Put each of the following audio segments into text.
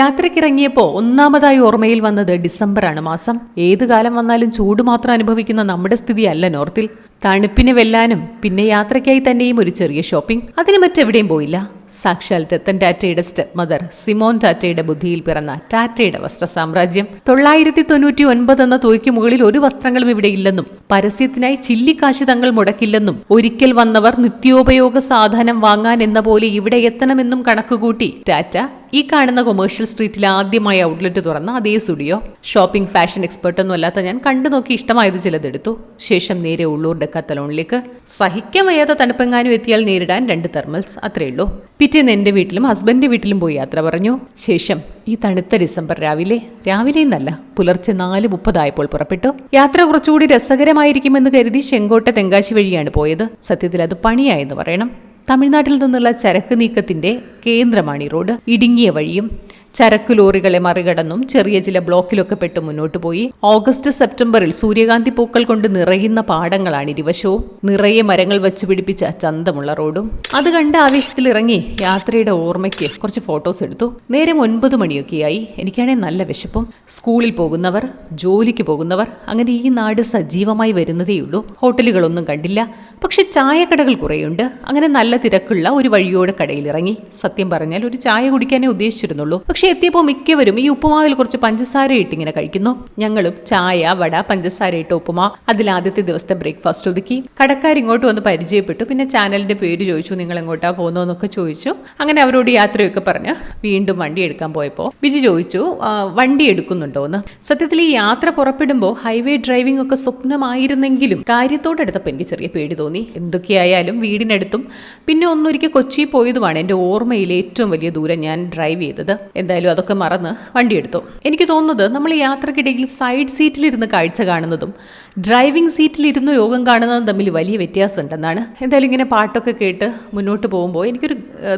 യാത്രക്കിറങ്ങിയപ്പോ ഒന്നാമതായി ഓർമ്മയിൽ വന്നത് ഡിസംബറാണ് മാസം. ഏത് കാലം വന്നാലും ചൂട് മാത്രം അനുഭവിക്കുന്ന നമ്മുടെ സ്ഥിതിയല്ല നോർത്തിൽ. തണുപ്പിനെ വെല്ലാനും പിന്നെ യാത്രയ്ക്കായി തന്നെയും ഒരു ചെറിയ ഷോപ്പിംഗ്. അതിന് മറ്റെവിടെയും പോയില്ല. സാക്ഷാൽ രത്തൻ ടാറ്റയുടെ സ്റ്റെപ്പ് മദർ സിമോൻ ടാറ്റയുടെ ബുദ്ധിയിൽ പിറന്ന ടാറ്റയുടെ വസ്ത്ര സാമ്രാജ്യം. തൊള്ളായിരത്തി തൊണ്ണൂറ്റി ഒൻപത് എന്ന തുകയ്ക്ക് മുകളിൽ ഒരു വസ്ത്രങ്ങളും ഇവിടെ ഇല്ലെന്നും പരസ്യത്തിനായി ചില്ലിക്കാശ് തങ്ങൾ മുടക്കില്ലെന്നും ഒരിക്കൽ വന്നവർ നിത്യോപയോഗ സാധനം വാങ്ങാൻ എന്ന പോലെ ഇവിടെ എത്തണമെന്നും കണക്കുകൂട്ടി ടാറ്റ ഈ കാണുന്ന കൊമേഴ്ഷ്യൽ സ്ട്രീറ്റിൽ ആദ്യമായി ഔട്ട്ലെറ്റ് തുറന്ന അതേ സ്റ്റുഡിയോ ഷോപ്പിംഗ് ഫാഷൻ എക്സ്പെർട്ട് ഒന്നും അല്ലാത്ത ഞാൻ കണ്ടു നോക്കി ഇഷ്ടമായത് ചിലതെടുത്തു ശേഷം നേരെ ഉള്ളൂർ ഡെക്കാത്തലോണിലേക്ക്. സഹിക്കാൻ വയ്യാത്ത തണുപ്പെങ്ങാനും എത്തിയാൽ നേരിടാൻ രണ്ട് തെർമൽസ് അത്രേ ഉള്ളൂ. പിറ്റേന്ന് എന്റെ വീട്ടിലും ഹസ്ബൻഡിന്റെ വീട്ടിലും പോയി യാത്ര പറഞ്ഞു. ശേഷം ഈ തണുത്ത ഡിസംബർ രാവിലെ രാവിലെ എന്നല്ല പുലർച്ചെ നാല് മുപ്പതായപ്പോൾ പുറപ്പെട്ടു. യാത്ര കുറച്ചുകൂടി രസകരമായിരിക്കുമെന്ന് കരുതി ചെങ്കോട്ട തെങ്കാശി വഴിയാണ് പോയത്. സത്യത്തിൽ അത് പണിയായെന്ന് പറയണം. തമിഴ്നാട്ടിൽ നിന്നുള്ള ചരക്ക് നീക്കത്തിന്റെ കേന്ദ്രമാണ് ഈ റോഡ്. ഇടുങ്ങിയ വഴിയും ചരക്ക് ലോറികളെ മറികടന്നും ചെറിയ ചില ബ്ലോക്കിലൊക്കെ പെട്ട് മുന്നോട്ട് പോയി. ഓഗസ്റ്റ് സെപ്റ്റംബറിൽ സൂര്യകാന്തി പൂക്കൾ കൊണ്ട് നിറയുന്ന പാടങ്ങളാണ് ഇരുവശവും. നിറയെ മരങ്ങൾ വച്ചു പിടിപ്പിച്ച ചന്തമുള്ള റോഡും. അത് കണ്ട് ആവേശത്തിൽ ഇറങ്ങി യാത്രയുടെ ഓർമ്മയ്ക്ക് കുറച്ച് ഫോട്ടോസ് എടുത്തു. നേരം ഒൻപത് മണിയൊക്കെയായി. എനിക്കാണെങ്കിൽ നല്ല വിശപ്പും. സ്കൂളിൽ പോകുന്നവർ ജോലിക്ക് പോകുന്നവർ അങ്ങനെ ഈ നാട് സജീവമായി വരുന്നതേയുള്ളൂ. ഹോട്ടലുകളൊന്നും കണ്ടില്ല. പക്ഷെ ചായക്കടകൾ കുറേയുണ്ട്. അങ്ങനെ നല്ല തിരക്കുള്ള ഒരു വഴിയോടെ കടയിലിറങ്ങി. സത്യം പറഞ്ഞാൽ ഒരു ചായ കുടിക്കാനേ ഉദ്ദേശിച്ചിരുന്നുള്ളൂ. പക്ഷെ എത്തിയപ്പോൾ മിക്കവരും ഈ ഉപ്പുമാവിൽ കുറച്ച് പഞ്ചസാര ഇട്ട് ഇങ്ങനെ കഴിക്കുന്നു. ഞങ്ങളും ചായ വട പഞ്ചസാര ഇട്ട ഉപ്പുമാ അതിൽ ആദ്യത്തെ ദിവസത്തെ ബ്രേക്ക്ഫാസ്റ്റ് ഒതുക്കി. കടക്കാർ ഇങ്ങോട്ട് വന്ന് പരിചയപ്പെട്ടു. പിന്നെ ചാനലിന്റെ പേര് ചോദിച്ചു നിങ്ങൾ എങ്ങോട്ടാ പോകുന്നതെന്നൊക്കെ ചോദിച്ചു. അങ്ങനെ അവരോട് യാത്രയൊക്കെ പറഞ്ഞ് വീണ്ടും വണ്ടി എടുക്കാൻ പോയപ്പോൾ ബിജി ചോദിച്ചു വണ്ടി എടുക്കുന്നുണ്ടോ എന്ന്? സത്യത്തിൽ ഈ യാത്ര പുറപ്പെടുമ്പോൾ ഹൈവേ ഡ്രൈവിംഗ് ഒക്കെ സ്വപ്നമായിരുന്നെങ്കിലും കാര്യത്തോടെടുത്തപ്പോൾ എനിക്ക് ചെറിയ പേടി എന്തൊക്കെയായാലും വീടിനടുത്തും. പിന്നെ ഒന്നൊരിക്കൽ കൊച്ചി പോയതുമാണ് എന്റെ ഓർമ്മയിൽ ഏറ്റവും വലിയ ദൂരം ഞാൻ ഡ്രൈവ് ചെയ്തത്. എന്തായാലും അതൊക്കെ മറന്ന് വണ്ടിയെടുത്തു. എനിക്ക് തോന്നുന്നത് നമ്മൾ യാത്രക്കിടയിൽ സൈഡ് സീറ്റിലിരുന്ന് കാഴ്ച കാണുന്നതും ഡ്രൈവിംഗ് സീറ്റിലിരുന്ന് രോഗം കാണുന്നതും തമ്മിൽ വലിയ വ്യത്യാസമുണ്ടെന്നാണ്. എന്തായാലും ഇങ്ങനെ പാട്ടൊക്കെ കേട്ട് മുന്നോട്ട് പോകുമ്പോൾ എനിക്കൊരു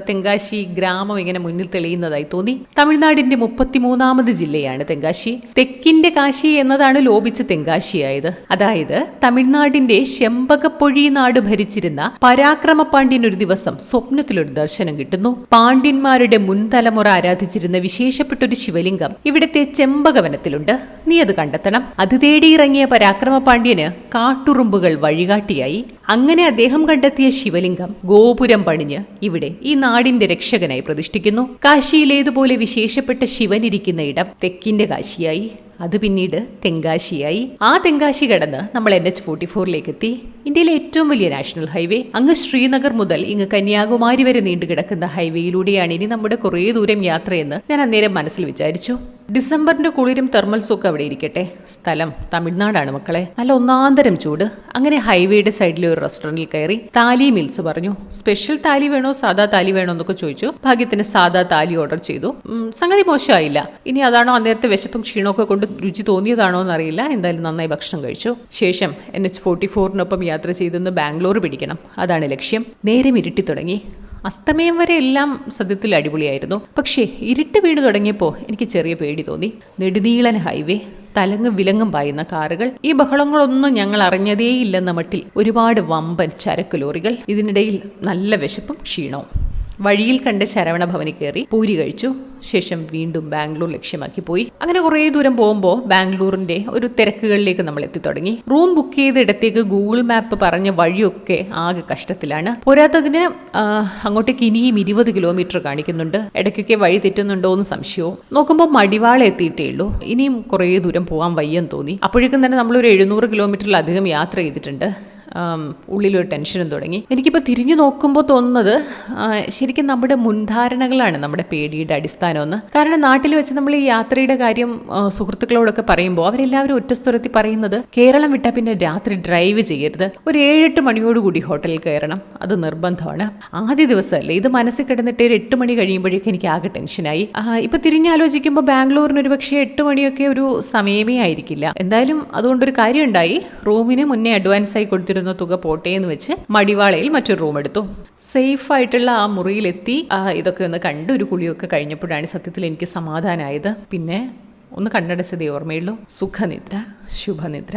തെങ്കാശി ഗ്രാമം ഇങ്ങനെ മുന്നിൽ തെളിയുന്നതായി തോന്നി. തമിഴ്നാടിന്റെ മുപ്പത്തിമൂന്നാമത് ജില്ലയാണ് തെങ്കാശി. തെക്കിന്റെ കാശി എന്നതാണ് ലോപിച്ച് തെങ്കാശിയായത്. അതായത് തമിഴ്നാടിന്റെ ചെമ്പകപ്പൊഴി നാട് ഭരിച്ചിരുന്ന പരാക്രമ പാണ്ഡ്യൻ ഒരു ദിവസം സ്വപ്നത്തിലൊരു ദർശനം കിട്ടുന്നു. പാണ്ഡ്യന്മാരുടെ മുൻതലമുറ ആരാധിച്ചിരുന്ന വിശേഷപ്പെട്ട ഒരു ശിവലിംഗം ഇവിടുത്തെ ചെമ്പകവനത്തിലുണ്ട്. നീ അത് കണ്ടെത്തണം. അത് തേടിയിറങ്ങിയ പരാക്രമ പാണ്ഡ്യന് കാട്ടുറുമ്പുകൾ വഴികാട്ടിയായി. അങ്ങനെ അദ്ദേഹം കണ്ടെത്തിയ ശിവലിംഗം ഗോപുരം പണിഞ്ഞ് ഇവിടെ ഈ നാടിന്റെ രക്ഷകനായി പ്രതിഷ്ഠിക്കുന്നു. കാശിയിലേതുപോലെ വിശേഷപ്പെട്ട ശിവനിരിക്കുന്ന ഇടം തെക്കിന്റെ കാശിയായി അത് പിന്നീട് തെങ്കാശിയായി. ആ തെങ്കാശി കടന്ന് നമ്മൾ എൻ എച്ച് ഫോർട്ടി ഫോറിലേക്ക് എത്തി. ഇന്ത്യയിലെ ഏറ്റവും വലിയ നാഷണൽ ഹൈവേ അങ്ങ് ശ്രീനഗർ മുതൽ ഇങ്ങ് കന്യാകുമാരി വരെ നീണ്ടു കിടക്കുന്ന ഹൈവേയിലൂടെയാണ് ഇനി നമ്മുടെ കുറേ ദൂരം യാത്രയെന്ന് ഞാൻ അന്നേരം മനസ്സിൽ വിചാരിച്ചു. ഡിസംബറിന്റെ കുളിരും തെർമൽസും ഒക്കെ അവിടെ ഇരിക്കട്ടെ. സ്ഥലം തമിഴ്നാടാണ് മക്കളെ. നല്ല ഒന്നാന്തരം ചൂട്. അങ്ങനെ ഹൈവേയുടെ സൈഡിലെ ഒരു റെസ്റ്റോറന്റിൽ കയറി താലി മീൽസ് പറഞ്ഞു. സ്പെഷ്യൽ താലി വേണോ? സാധാ താലി വേണോ? എന്നൊക്കെ ചോദിച്ചു. ഭാഗ്യത്തിന് സാധാ താലി ഓർഡർ ചെയ്തു. സംഗതി മോശമായില്ല. ഇനി അതാണോ അന്നേരത്തെ വിശപ്പും ക്ഷീണമൊക്കെ കൊണ്ട് രുചി തോന്നിയതാണോ എന്നറിയില്ല. എന്തായാലും നന്നായി ഭക്ഷണം കഴിച്ചു. ശേഷം എൻ എച്ച് ഫോർട്ടി ഫോറിനൊപ്പം യാത്ര ചെയ്തെന്ന് ബാംഗ്ലൂർ പിടിക്കണം. അതാണ് ലക്ഷ്യം. നേരെ ഇരുട്ടി തുടങ്ങി. അസ്തമയം വരെ എല്ലാം സത്യത്തിൽ അടിപൊളിയായിരുന്നു. പക്ഷേ ഇരുട്ട് വീണ് തുടങ്ങിയപ്പോൾ എനിക്ക് ചെറിയ പേടി തോന്നി. നെടുനീളൻ ഹൈവേ തലങ്ങും വിലങ്ങും പായുന്ന കാറുകൾ ഈ ബഹളങ്ങളൊന്നും ഞങ്ങൾ അറിഞ്ഞതേയില്ലെന്ന മട്ടിൽ ഒരുപാട് വമ്പൻ ചരക്ക് ലോറികൾ ഇതിനിടയിൽ നല്ല വിശപ്പും ക്ഷീണവും. വഴിയിൽ കണ്ട് ശരവണ ഭവനിൽ കയറി പൂരി കഴിച്ചു. ശേഷം വീണ്ടും ബാംഗ്ലൂർ ലക്ഷ്യമാക്കി പോയി. അങ്ങനെ കുറേ ദൂരം പോകുമ്പോൾ ബാംഗ്ലൂരിന്റെ ഒരു തിരക്കുകളിലേക്ക് നമ്മൾ എത്തി തുടങ്ങി. റൂം ബുക്ക് ചെയ്ത ഇടത്തേക്ക് ഗൂഗിൾ മാപ്പ് പറഞ്ഞ വഴിയൊക്കെ ആകെ കഷ്ടത്തിലാണ്. പോരാത്തതിന് അങ്ങോട്ടേക്ക് ഇനിയും ഇരുപത് കിലോമീറ്റർ കാണിക്കുന്നുണ്ട്. ഇടയ്ക്കൊക്കെ വഴി തെറ്റുന്നുണ്ടോ എന്ന് സംശയവും. നോക്കുമ്പോൾ മടിവാള എത്തിയിട്ടേ ഉള്ളൂ. ഇനിയും കുറേ ദൂരം പോകാൻ വയ്യെന്ന് തോന്നി. അപ്പോഴേക്കും തന്നെ നമ്മളൊരു എഴുന്നൂറ് കിലോമീറ്ററിലധികം യാത്ര ചെയ്തിട്ടുണ്ട്. ഉള്ളിലൊരു ടെൻഷനും തുടങ്ങി. എനിക്കിപ്പോൾ തിരിഞ്ഞു നോക്കുമ്പോൾ തോന്നുന്നത് ശരിക്കും നമ്മുടെ മുൻധാരണകളാണ് നമ്മുടെ പേടിയുടെ അടിസ്ഥാനമെന്ന്. കാരണം നാട്ടിൽ വെച്ച് നമ്മൾ ഈ യാത്രയുടെ കാര്യം സുഹൃത്തുക്കളോടൊക്കെ പറയുമ്പോൾ അവരെല്ലാവരും ഒറ്റ സ്ഥലത്തിൽ പറയുന്നത് കേരളം വിട്ടാൽ പിന്നെ രാത്രി ഡ്രൈവ് ചെയ്യരുത്. ഒരു ഏഴെട്ട് മണിയോടുകൂടി ഹോട്ടലിൽ കയറണം. അത് നിർബന്ധമാണ്. ആദ്യ ദിവസമല്ലേ ഇത് മനസ്സിൽ കിടന്നിട്ട് ഒരു എട്ട് മണി കഴിയുമ്പോഴേക്കും എനിക്ക് ആകെ ടെൻഷനായി. ആ, ഇപ്പൊ തിരിഞ്ഞാലോചിക്കുമ്പോൾ ബാംഗ്ലൂരിന് ഒരു പക്ഷേ എട്ട് മണിയൊക്കെ ഒരു സമയമേ ആയിരിക്കില്ല. എന്തായാലും അതുകൊണ്ടൊരു കാര്യമുണ്ടായി. റൂമിന് മുന്നേ അഡ്വാൻസ് ആയി കൊടുത്തിരുന്ന. തുക പോട്ടെ എന്ന് വെച്ച് മടിവാളയിൽ മറ്റൊരു റൂം എടുത്തു. സേഫ് ആയിട്ടുള്ള ആ മുറിയിലെത്തി ഇതൊക്കെ ഒന്ന് കണ്ട് ഒരു കുളിയൊക്കെ കഴിഞ്ഞപ്പോഴാണ് സത്യത്തിൽ എനിക്ക് സമാധാനമായത് പിന്നെ ഒന്ന് കണ്ണടച്ചതേ ഓർമ്മയുള്ളൂ. സുഖനിദ്ര ശുഭനിദ്ര.